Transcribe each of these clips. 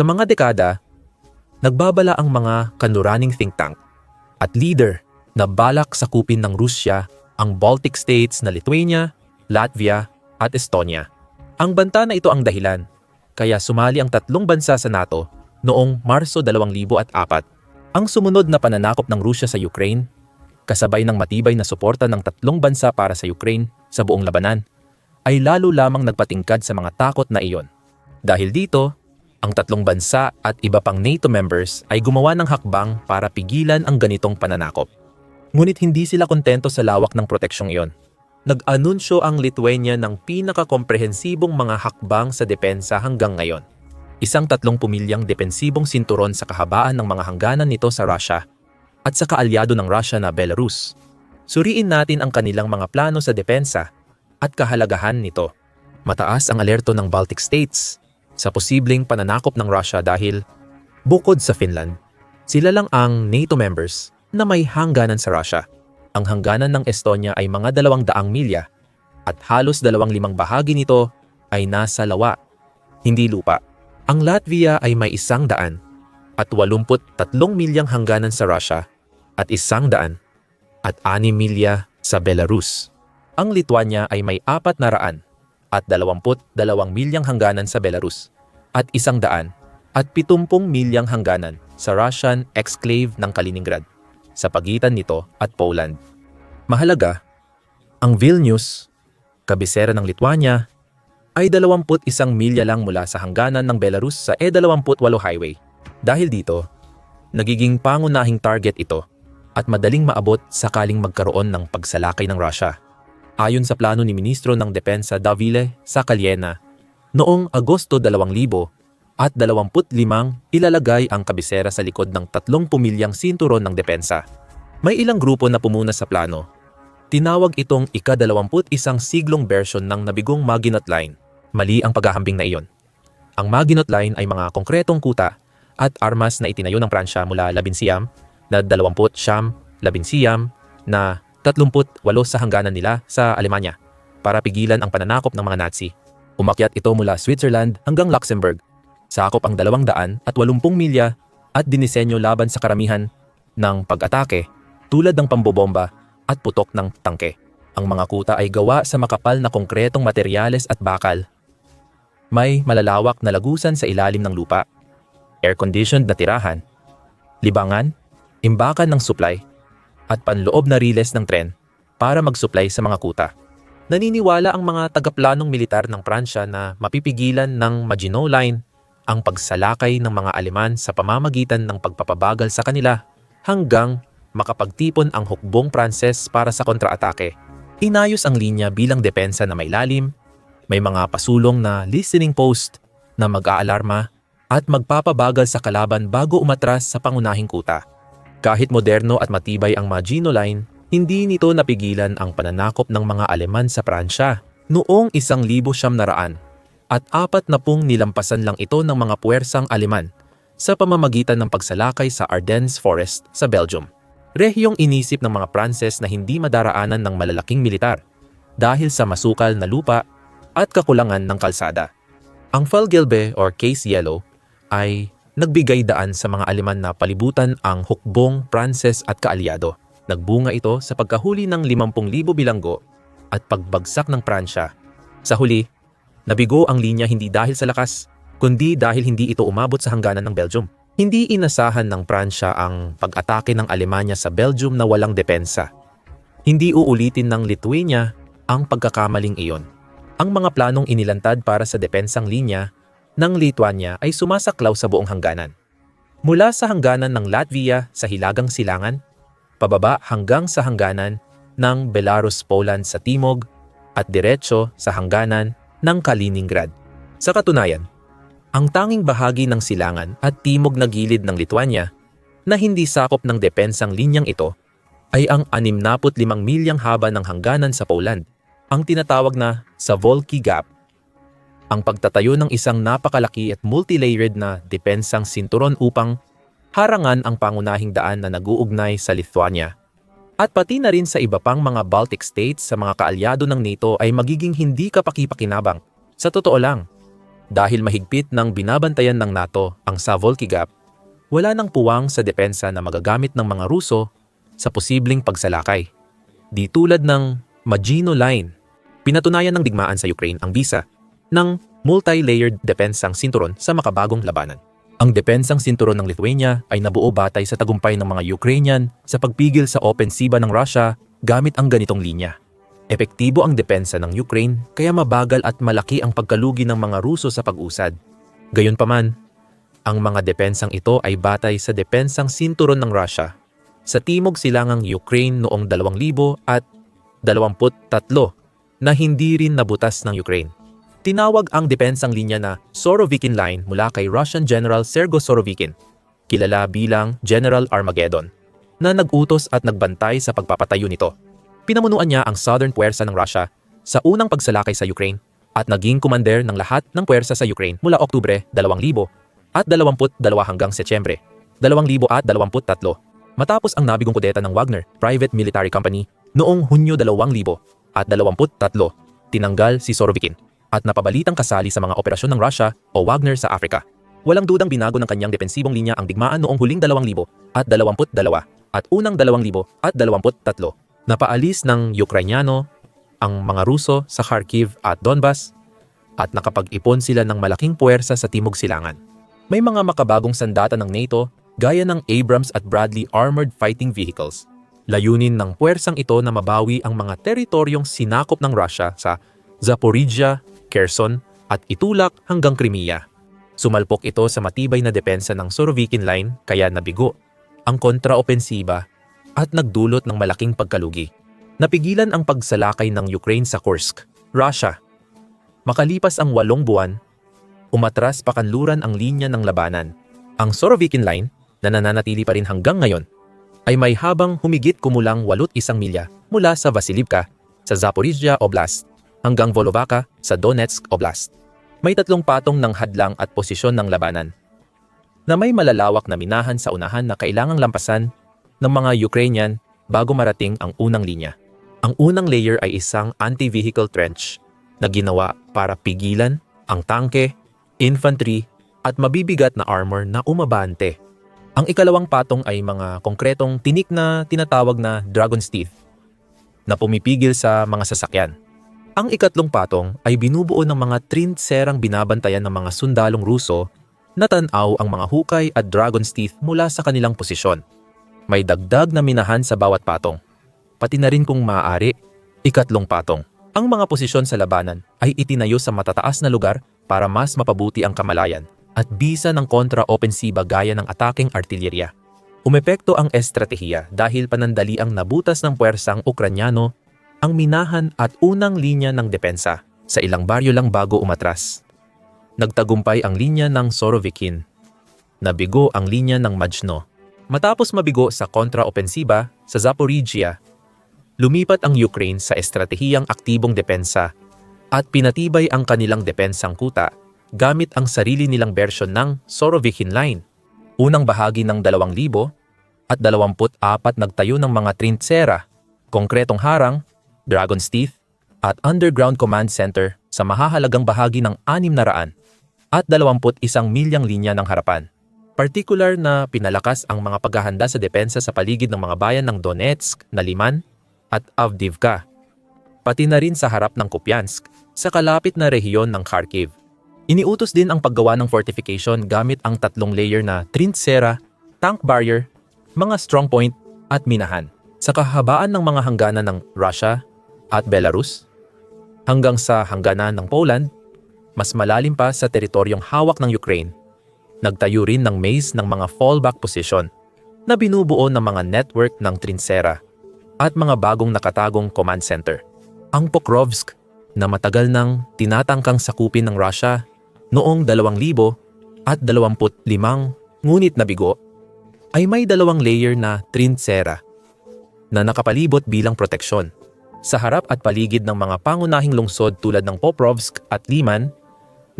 Sa mga dekada, nagbabala ang mga kanuraning think tank at leader na balak sakupin ng Rusya ang Baltic states na Lithuania, Latvia at Estonia. Ang banta na ito ang dahilan kaya sumali ang tatlong bansa sa NATO noong Marso 2004. Ang sumunod na pananakop ng Rusya sa Ukraine, kasabay ng matibay na suporta ng tatlong bansa para sa Ukraine sa buong labanan, ay lalo lamang nagpatingkad sa mga takot na iyon. Dahil dito, ang tatlong bansa at iba pang NATO members ay gumawa ng hakbang para pigilan ang ganitong pananakop. Ngunit hindi sila kontento sa lawak ng proteksyong iyon. Nag-anunsyo ang Lithuania ng pinakakomprehensibong mga hakbang sa depensa hanggang ngayon. Isang tatlong pumilyang depensibong sinturon sa kahabaan ng mga hangganan nito sa Russia at sa kaalyado ng Russia na Belarus. Suriin natin ang kanilang mga plano sa depensa at kahalagahan nito. Mataas ang alerto ng Baltic States sa posibleng pananakop ng Russia dahil bukod sa Finland, sila lang ang NATO members na may hangganan sa Russia. Ang hangganan ng Estonia ay mga dalawang daang milya at halos dalawang limang bahagi nito ay nasa lawa, hindi lupa. Ang Latvia ay may isang daan at 83 milyang hangganan sa Russia at isang daan at 6 milya sa Belarus. Ang Lithuania ay may apat na raan at 22 milyang hangganan sa Belarus at isang daan at 70 milyang hangganan sa Russian exclave ng Kaliningrad sa pagitan nito at Poland. Mahalaga, ang Vilnius, kabisera ng Lithuania, ay 21 milya lang mula sa hangganan ng Belarus sa E28 highway. Dahil dito, nagiging pangunahing target ito at madaling maabot sakaling magkaroon ng pagsalakay ng Russia. Ayon sa plano ni Ministro ng Depensa Davile Sakaliena, noong Agosto 2000 at 25 ilalagay ang kabisera sa likod ng tatlong pumilyang sinturon ng depensa. May ilang grupo na pumuna sa plano. Tinawag itong ika-21 siglong version ng nabigong Maginot Line Mali ang paghahambing na iyon. Ang Maginot Line ay mga konkretong kuta at armas na itinayo ng Pransya mula Labinsiyam na 20 siyam, Labinsiyam na 38 sa hangganan nila sa Alemanya para pigilan ang pananakop ng mga Nazi. Umakyat ito mula Switzerland hanggang Luxembourg. Sakop ang 200 at 80 milya at dinisenyo laban sa karamihan ng pag-atake tulad ng pambobomba at putok ng tangke. Ang mga kuta ay gawa sa makapal na konkretong materyales at bakal may malalawak na lagusan sa ilalim ng lupa, air-conditioned na tirahan, libangan, imbakan ng supply, at panloob na riles ng tren para mag-supply sa mga kuta. Naniniwala ang mga tagaplanong militar ng Pransya na mapipigilan ng Maginot Line ang pagsalakay ng mga Aleman sa pamamagitan ng pagpapabagal sa kanila hanggang makapagtipon ang hukbong Pranses para sa kontraatake. Inayos ang linya bilang depensa na may lalim, may mga pasulong na listening post na mag-aalarma at magpapabagal sa kalaban bago umatras sa pangunahing kuta. Kahit moderno at matibay ang Maginot Line, hindi nito napigilan ang pananakop ng mga Aleman sa Pransya noong isang libo siyam naraan at apat na pung nilampasan lang ito ng mga puwersang Aleman sa pamamagitan ng pagsalakay sa Ardennes Forest sa Belgium. Rehiyong inisip ng mga Pranses na hindi madaraanan ng malalaking militar dahil sa masukal na lupa at kakulangan ng kalsada. Ang Falgelbe or Case Yellow ay nagbigay daan sa mga Aleman na palibutan ang hukbong, Pranses at kaalyado. Nagbunga ito sa pagkahuli ng 50,000 bilanggo at pagbagsak ng Pransya. Sa huli, nabigo ang linya hindi dahil sa lakas, kundi dahil hindi ito umabot sa hangganan ng Belgium. Hindi inasahan ng Pransya ang pag-atake ng Alemanya sa Belgium na walang depensa. Hindi uulitin ng Lithuania ang pagkakamaling iyon. Ang mga planong inilantad para sa depensang linya ng Lithuania ay sumasaklaw sa buong hangganan. Mula sa hangganan ng Latvia sa Hilagang Silangan, pababa hanggang sa hangganan ng Belarus-Poland sa timog at diretso sa hangganan ng Kaliningrad. Sa katunayan, ang tanging bahagi ng silangan at timog na gilid ng Lithuania na hindi sakop ng depensang linyang ito ay ang 65 milyang haba ng hangganan sa Poland ang tinatawag na sa Volky Gap. Ang pagtatayo ng isang napakalaki at multilayered na depensang sinturon upang harangan ang pangunahing daan na naguugnay sa Lithuania. At pati na rin sa iba pang mga Baltic states sa mga kaalyado ng NATO ay magiging hindi kapakipakinabang. Sa totoo lang, dahil mahigpit ng binabantayan ng NATO ang Savolki Gap, wala nang puwang sa depensa na magagamit ng mga Ruso sa posibleng pagsalakay. Di tulad ng Maginot Line, pinatunayan ng digmaan sa Ukraine ang bisa ng multi-layered depensang sinturon sa makabagong labanan. Ang depensang sinturon ng Lithuania ay nabuo batay sa tagumpay ng mga Ukrainian sa pagpigil sa opensiba ng Russia gamit ang ganitong linya. Epektibo ang depensa ng Ukraine kaya mabagal at malaki ang pagkalugi ng mga Ruso sa pag-usad. Gayunpaman, ang mga depensang ito ay batay sa depensang sinturon ng Russia sa timog silangang Ukraine noong 2000 at 23 na hindi rin nabutas ng Ukraine. Tinawag ang depensang linya na Sorovikin Line mula kay Russian General Sergo Sorovikin, kilala bilang General Armageddon, na nag-utos at nagbantay sa pagpapatayo nito. Pinamunuan niya ang Southern Puwersa ng Russia sa unang pagsalakay sa Ukraine at naging commander ng lahat ng puwersa sa Ukraine mula Oktubre 2000 at 22 hanggang Setyembre 2023 matapos ang nabigong kudeta ng Wagner Private Military Company noong Hunyo 2000 at 23 tinanggal si Sorovikin at napabalitang kasali sa mga operasyon ng Russia o Wagner sa Africa. Walang dudang binago ng kanyang depensibong linya ang digmaan noong huling 2000 at 22 at unang 2000 at 23. Napaalis ng Ukrainyano ang mga Ruso sa Kharkiv at Donbas at nakapag-ipon sila ng malaking puwersa sa Timog Silangan. May mga makabagong sandata ng NATO gaya ng Abrams at Bradley Armored Fighting Vehicles. Layunin ng puwersang ito na mabawi ang mga teritoryong sinakop ng Russia sa Zaporizhia, Kherson at itulak hanggang Crimea. Sumalpok ito sa matibay na depensa ng Sorovikin Line kaya nabigo ang kontraopensiba at nagdulot ng malaking pagkalugi. Napigilan ang pagsalakay ng Ukraine sa Kursk, Russia. Makalipas ang walong buwan, umatras pakanluran ang linya ng labanan. Ang Sorovikin Line, na nananatili pa rin hanggang ngayon, ay may habang humigit kumulang 81 milya mula sa Vasilivka sa Zaporizhia Oblast hanggang Volovaka sa Donetsk Oblast. May tatlong patong ng hadlang at posisyon ng labanan na may malalawak na minahan sa unahan na kailangang lampasan ng mga Ukrainian bago marating ang unang linya. Ang unang layer ay isang anti-vehicle trench na ginawa para pigilan ang tangke, infantry at mabibigat na armor na umabante. Ang ikalawang patong ay mga konkretong tinik na tinatawag na Dragon's Teeth na pumipigil sa mga sasakyan. Ang ikatlong patong ay binubuo ng mga trintserang binabantayan ng mga sundalong Ruso na tanaw ang mga hukay at Dragon's Teeth mula sa kanilang posisyon. May dagdag na minahan sa bawat patong. Pati na rin kung maaari, ikatlong patong. Ang mga posisyon sa labanan ay itinayo sa matataas na lugar para mas mapabuti ang kamalayan at bisa ng kontra-opensiba gaya ng ataking artillerya. Umepekto ang estratehiya dahil panandali ang nabutas ng puwersang Ukranyano ang minahan at unang linya ng depensa sa ilang baryo lang bago umatras. Nagtagumpay ang linya ng Sorovikin. Nabigo ang linya ng Majno. Matapos mabigo sa kontra-opensiba sa Zaporizhia, lumipat ang Ukraine sa estratehiyang aktibong depensa at pinatibay ang kanilang depensang kuta gamit ang sarili nilang bersyon ng Sorovikin Line. Unang bahagi ng 2,000 at 24 nagtayo ng mga trintsera, konkretong harang, Dragon's Teeth, at Underground Command Center sa mahahalagang bahagi ng 600 at 21 milyang linya ng harapan. Partikular na pinalakas ang mga paghahanda sa depensa sa paligid ng mga bayan ng Donetsk, Naliman at Avdivka, pati na rin sa harap ng Kupiansk sa kalapit na rehiyon ng Kharkiv. Iniutos din ang paggawa ng fortification gamit ang tatlong layer na trintsera, tank barrier, mga strong point at minahan. Sa kahabaan ng mga hangganan ng Russia at Belarus, hanggang sa hangganan ng Poland, mas malalim pa sa teritoryong hawak ng Ukraine. Nagtayo rin ng maze ng mga fallback position na binubuo ng mga network ng Trinsera at mga bagong nakatagong command center. Ang Pokrovsk na matagal nang tinatangkang sakupin ng Russia noong 2000 at 25 ngunit nabigo ay may dalawang layer na Trinsera na nakapalibot bilang proteksyon. Sa harap at paligid ng mga pangunahing lungsod tulad ng Poprovsk at Liman,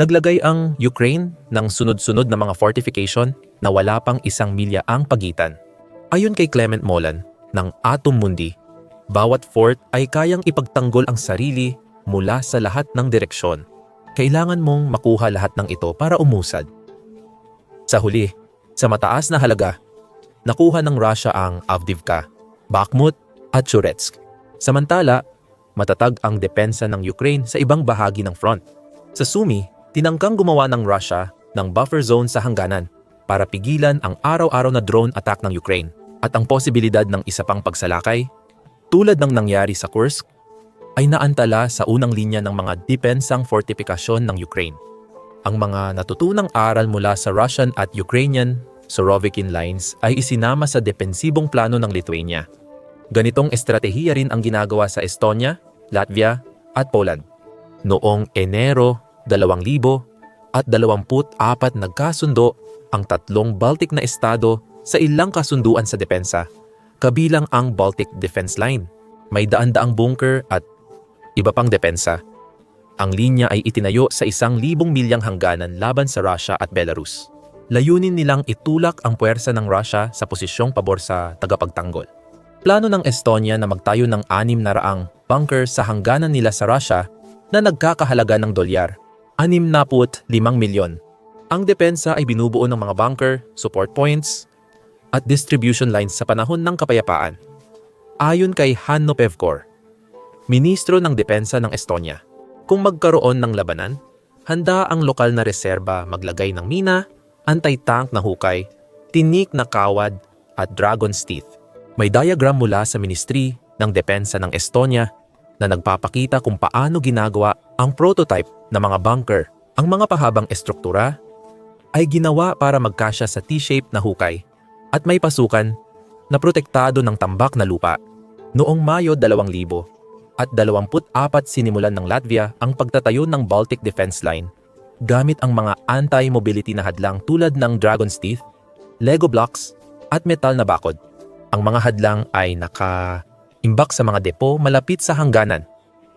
Naglagay ang Ukraine ng sunod-sunod na mga fortification na wala pang isang milya ang pagitan. Ayon kay Clement Molan ng Atom Mundi, bawat fort ay kayang ipagtanggol ang sarili mula sa lahat ng direksyon. kailangan mong makuha lahat ng ito para umusad. Sa huli, sa mataas na halaga, nakuha ng Russia ang Avdivka, Bakhmut at Churetsk. Samantala, matatag ang depensa ng Ukraine sa ibang bahagi ng front. Sa Sumi, tinangkang gumawa ng Russia ng buffer zone sa hangganan para pigilan ang araw-araw na drone attack ng Ukraine at ang posibilidad ng isa pang pagsalakay, tulad ng nangyari sa Kursk, ay naantala sa unang linya ng mga depensang fortifikasyon ng Ukraine. Ang mga natutunang aral mula sa Russian at Ukrainian Sorovikin lines ay isinama sa defensibong plano ng Lithuania. Ganitong estratehiya rin ang ginagawa sa Estonia, Latvia at Poland. Noong Enero 2000 at 24 nagkasundo ang tatlong Baltic na estado sa ilang kasunduan sa depensa, kabilang ang Baltic Defense Line. May daan-daang bunker at iba pang depensa. Ang linya ay itinayo sa isang libong milyang hangganan laban sa Russia at Belarus. Layunin nilang itulak ang puwersa ng Russia sa posisyong pabor sa tagapagtanggol. Plano ng Estonia na magtayo ng anim na raang bunker sa hangganan nila sa Russia na nagkakahalaga ng dolyar, 65 milyon. Ang depensa ay binubuo ng mga bunker, support points, at distribution lines sa panahon ng kapayapaan. Ayon kay Hanno Pevkor, Ministro ng Depensa ng Estonia, kung magkaroon ng labanan, handa ang lokal na reserba maglagay ng mina anti-tank na hukay, tinik na kawad at dragon's teeth. May diagram mula sa Ministry ng Depensa ng Estonia na nagpapakita kung paano ginagawa ang prototype ng mga bunker. Ang mga pahabang estruktura ay ginawa para magkasya sa T-shape na hukay at may pasukan na protektado ng tambak na lupa. Noong Mayo 2000 at 24 sinimulan ng Latvia ang pagtatayo ng Baltic Defense Line gamit ang mga anti-mobility na hadlang tulad ng Dragon's Teeth, Lego blocks, at metal na bakod. Ang mga hadlang ay naka-imbak sa mga depo malapit sa hangganan.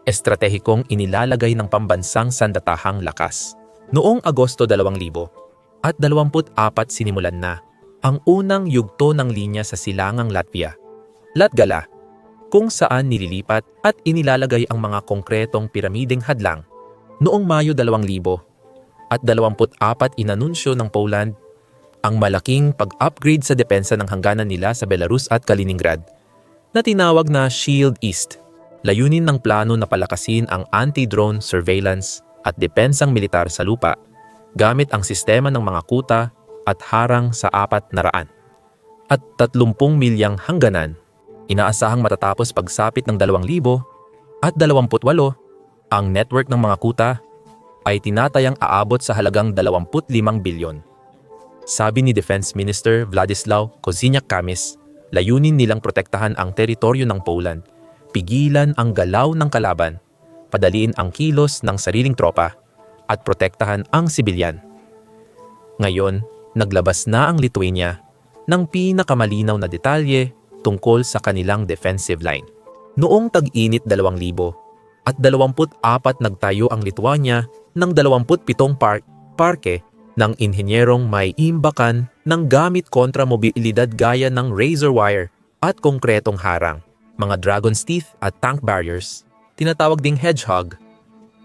Estratehikong inilalagay ng pambansang sandatahang lakas. Noong Agosto 2000 at 24 sinimulan na ang unang yugto ng linya sa silangang Latvia, Latgala, kung saan nililipat at inilalagay ang mga konkretong piramideng hadlang. Noong Mayo 2000 at 24 inanunsyo ng Poland ang malaking pag-upgrade sa depensa ng hangganan nila sa Belarus at Kaliningrad na tinawag na Shield East. Layunin ng plano na palakasin ang anti-drone surveillance at depensang militar sa lupa gamit ang sistema ng mga kuta at harang sa apat na raan. At 30 milyang hangganan, inaasahang matatapos pagsapit ng 2,000 at 28 ang network ng mga kuta ay tinatayang aabot sa halagang 25 bilyon. Sabi ni Defense Minister Vladislav Koziniak-Kamis, layunin nilang protektahan ang teritoryo ng Poland, pigilan ang galaw ng kalaban, padaliin ang kilos ng sariling tropa, at protektahan ang sibilyan. Ngayon, naglabas na ang Lithuania ng pinakamalinaw na detalye tungkol sa kanilang defensive line. Noong tag-init 2000 at 24 nagtayo ang Lithuania ng 27 park parke ng inhinyerong may imbakan ng gamit kontra mobilidad gaya ng razor wire at konkretong harang, mga dragon's teeth at tank barriers, tinatawag ding hedgehog,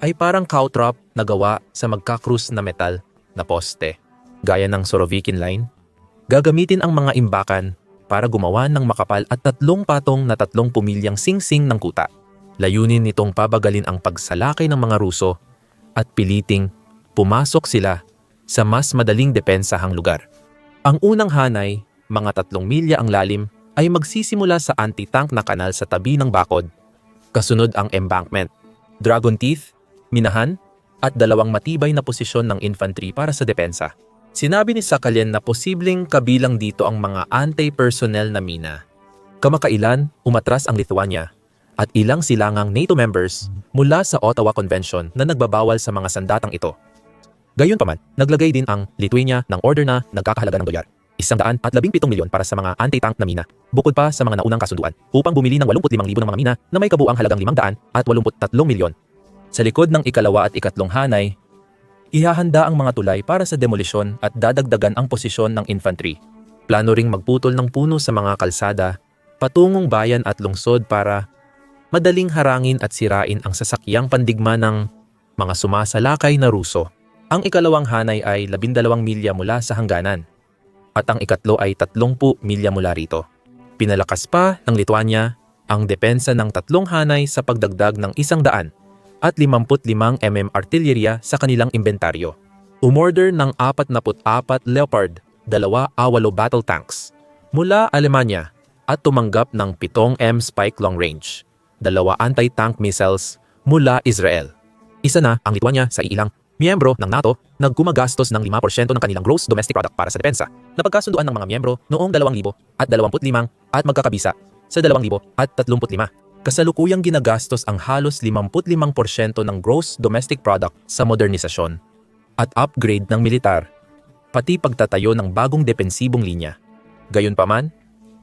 ay parang caltrop na gawa sa magkakrus na metal na poste, gaya ng Sorovikin line. Gagamitin ang mga imbakan para gumawa ng makapal at tatlong patong na tatlong pumilyang singsing ng kuta. Layunin nitong pabagalin ang pagsalakay ng mga Ruso at piliting pumasok sila sa mas madaling depensahang lugar. Ang unang hanay, mga tatlong milya ang lalim, ay magsisimula sa anti-tank na kanal sa tabi ng bakod. Kasunod ang embankment, dragon teeth, minahan, at dalawang matibay na posisyon ng infantry para sa depensa. Sinabi ni Sakhalin na posibleng kabilang dito ang mga anti-personnel na mina. Kamakailan, umatras ang Lithuania at ilang silangang NATO members mula sa Ottawa Convention na nagbabawal sa mga sandatang ito. Gayunpaman, naglagay din ang Lithuania ng order na nagkakahalaga ng dolyar. Isang daan at labing pitong milyon para sa mga anti-tank na mina, bukod pa sa mga naunang kasunduan, upang bumili ng 85,000 ng mga mina na may kabuang halagang 500 at 83 milyon. Sa likod ng ikalawa at ikatlong hanay, ihahanda ang mga tulay para sa demolisyon at dadagdagan ang posisyon ng infantry. Plano ring magputol ng puno sa mga kalsada, patungong bayan at lungsod para madaling harangin at sirain ang sasakyang pandigma ng mga sumasalakay na Ruso. Ang ikalawang hanay ay 12 milya mula sa hangganan at ang ikatlo ay 30 milya mula rito. Pinalakas pa ng Lithuania ang depensa ng tatlong hanay sa pagdagdag ng isang daan at 55 mm artillerya sa kanilang inventaryo. Umorder ng 44 Leopard, dalawa A8 battle tanks mula Alemanya at tumanggap ng 7 M Spike long range, dalawa anti-tank missiles mula Israel. Isa na ang Lithuania sa ilang miyembro ng NATO na gumagastos ng 5% ng kanilang gross domestic product para sa depensa na pagkasunduan ng mga miyembro noong 2000 at 25 at magkakabisa sa 2035. Kasalukuyang ginagastos ang halos 55% ng gross domestic product sa modernisasyon at upgrade ng militar, pati pagtatayo ng bagong depensibong linya. Gayunpaman,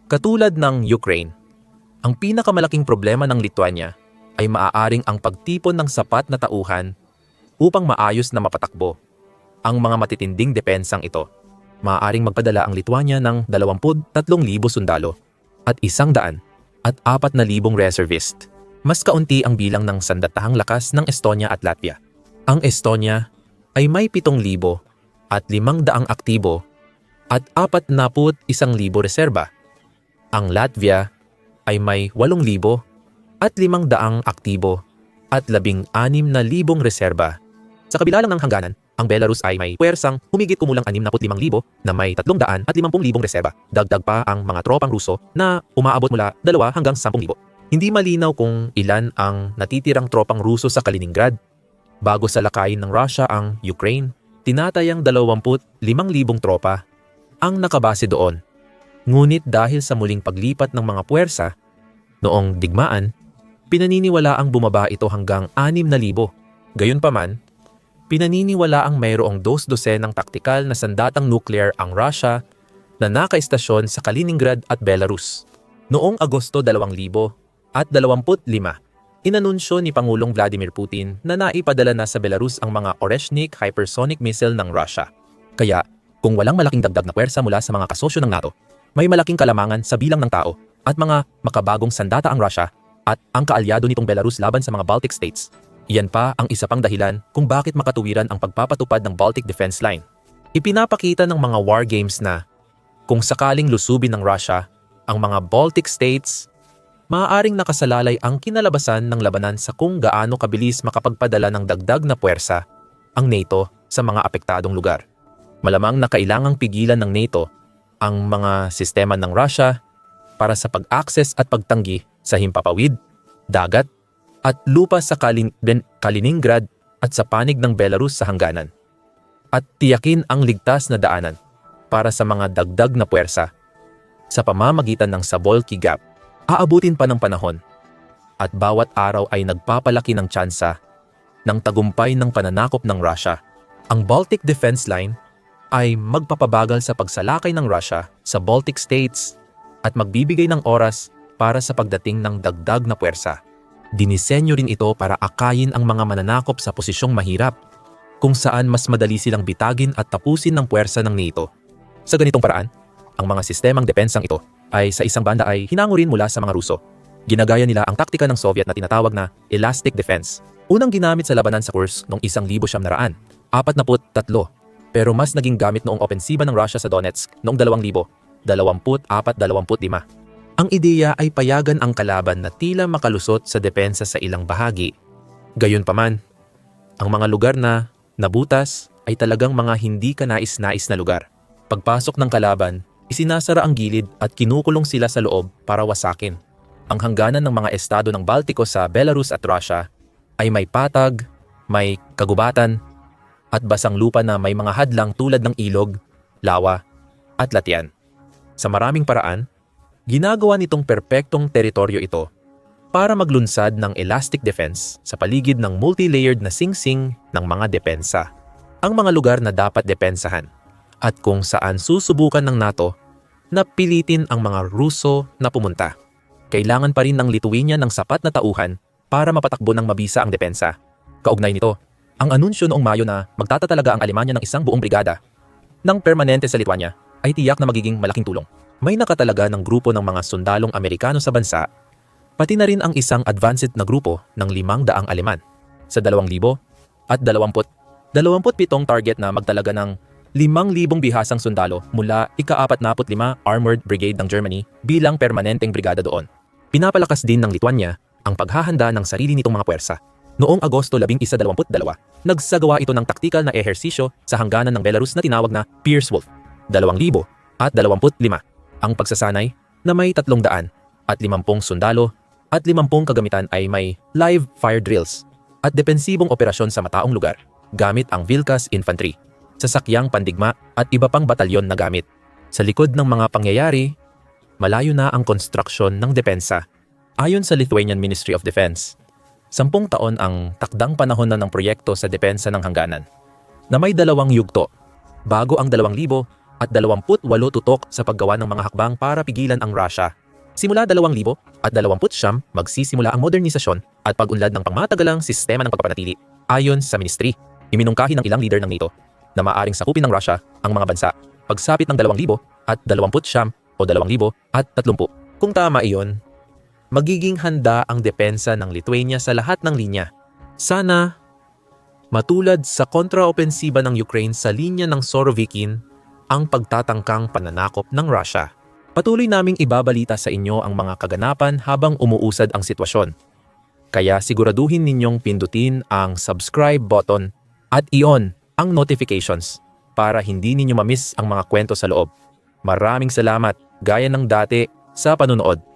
katulad ng Ukraine, ang pinakamalaking problema ng Lithuania ay maaaring ang pagtipon ng sapat na tauhan upang maayos na mapatakbo ang mga matitinding depensang ito. Maaaring magpadala ang Lithuania ng 23,000 sundalo at isang daan at 4,000 reservist. Mas kaunti ang bilang ng sandatahang lakas ng Estonia at Latvia. Ang Estonia ay may 7,000 at 500 aktibo at 41,000 reserba. Ang Latvia ay may 8,000 at 500 aktibo at 16,000 reserba. Sa kabila lang ng hangganan, ang Belarus ay may puwersang humigit kumulang 65,000 na may 300 at 50,000 reserba. Dagdag pa ang mga tropang Ruso na umaabot mula 2 hanggang 10,000. Hindi malinaw kung ilan ang natitirang tropang Ruso sa Kaliningrad. Bago sa lakayin ng Russia ang Ukraine, tinatayang 25,000 tropa ang nakabase doon. Ngunit dahil sa muling paglipat ng mga puwersa, noong digmaan, pinaniniwala ang bumaba ito hanggang 6,000. Gayunpaman, pinaniniwala ang mayroong dos-dose ng taktikal na sandatang nuclear ang Russia na nakaistasyon sa Kaliningrad at Belarus. Noong Agosto 2000 at 25, inanunsyo ni Pangulong Vladimir Putin na naipadala na sa Belarus ang mga Oreshnik hypersonic missile ng Russia. Kaya, kung walang malaking dagdag na pwersa mula sa mga kasosyo ng NATO, may malaking kalamangan sa bilang ng tao at mga makabagong sandata ang Russia at ang kaalyado nitong Belarus laban sa mga Baltic states Iyan pa ang isa pang dahilan kung bakit makatuwiran ang pagpapatupad ng Baltic Defense Line. Ipinapakita ng mga war games na kung sakaling lusubin ng Russia ang mga Baltic states, maaaring nakasalalay ang kinalabasan ng labanan sa kung gaano kabilis makapagpadala ng dagdag na puwersa ang NATO sa mga apektadong lugar. Malamang na kailangang pigilan ng NATO ang mga sistema ng Russia para sa pag-access at pagtanggi sa himpapawid, dagat at lupa sa Kalin Kaliningrad at sa panig ng Belarus sa hangganan. At tiyakin ang ligtas na daanan para sa mga dagdag na puwersa. Sa pamamagitan ng Sabolki Gap, aabutin pa ng panahon at bawat araw ay nagpapalaki ng tsansa ng tagumpay ng pananakop ng Russia. Ang Baltic Defense Line ay magpapabagal sa pagsalakay ng Russia sa Baltic States at magbibigay ng oras para sa pagdating ng dagdag na puwersa. Dinisenyo rin ito para akayin ang mga mananakop sa posisyong mahirap, kung saan mas madali silang bitagin at tapusin ng puwersa ng NATO. Sa ganitong paraan, ang mga sistemang depensang ito ay sa isang banda ay hinango rin mula sa mga Ruso. Ginagaya nila ang taktika ng Soviet na tinatawag na elastic defense. Unang ginamit sa labanan sa Kursk noong 1943, pero mas naging gamit noong opensiba ng Russia sa Donetsk noong 2024-25. Ang ideya ay payagan ang kalaban na tila makalusot sa depensa sa ilang bahagi. Gayunpaman, ang mga lugar na nabutas ay talagang mga hindi kanais-nais na lugar. Pagpasok ng kalaban, isinasara ang gilid at kinukulong sila sa loob para wasakin. Ang hangganan ng mga estado ng Baltiko sa Belarus at Russia ay may patag, may kagubatan, at basang lupa na may mga hadlang tulad ng ilog, lawa, at latian. Sa maraming paraan, Ginagawa nitong perpektong teritoryo ito para maglunsad ng elastic defense sa paligid ng multi-layered na singsing ng mga depensa. Ang mga lugar na dapat depensahan at kung saan susubukan ng NATO na pilitin ang mga Ruso na pumunta. Kailangan pa rin ng Lithuania ng sapat na tauhan para mapatakbo ng mabisa ang depensa. Kaugnay nito, ang anunsyo noong Mayo na magtatatalaga ang Alemanya ng isang buong brigada ng permanente sa Lithuania ay tiyak na magiging malaking tulong. May nakatalaga ng grupo ng mga sundalong Amerikano sa bansa, pati na rin ang isang advanced na grupo ng limang daang Aleman. Sa dalawang libo, at 20. 27 target na magtalaga ng 5,000 bihasang sundalo mula ika-45 Armored Brigade ng Germany bilang permanenteng brigada doon. Pinapalakas din ng Lithuania ang paghahanda ng sarili nitong mga puwersa. Noong Agosto 1122, nagsagawa ito ng taktikal na ehersisyo sa hangganan ng Belarus na tinawag na Pierce Wolf, 2,000 at 25. Ang pagsasanay na may 300 at 50 sundalo at 50 kagamitan ay may live fire drills at depensibong operasyon sa mataong lugar gamit ang Vilkas Infantry, sasakyang pandigma at iba pang batalyon na gamit. Sa likod ng mga pangyayari, malayo na ang konstruksyon ng depensa. Ayon sa Lithuanian Ministry of Defense, sampung taon ang takdang panahon na ng proyekto sa depensa ng hangganan, na may dalawang yugto, bago ang 2,000 at 28 tutok sa paggawa ng mga hakbang para pigilan ang Russia. Simula 2,000 at 20 magsisimula ang modernisasyon at pag-unlad ng pangmatagalang sistema ng pagpapanatili. Ayon sa ministry, iminungkahi ng ilang leader ng NATO na maaring sakupin ng Russia ang mga bansa pagsapit ng 2,000 at 20 o 2,000 at 30. Kung tama iyon, magiging handa ang depensa ng Lithuania sa lahat ng linya. Sana matulad sa kontraopensiba ng Ukraine sa linya ng Sorovikin ang pagtatangkang pananakop ng Russia. Patuloy naming ibabalita sa inyo ang mga kaganapan habang umuusad ang sitwasyon. Kaya siguraduhin ninyong pindutin ang subscribe button at i-on ang notifications para hindi ninyo mamiss ang mga kwento sa loob. Maraming salamat gaya ng dati sa panunood.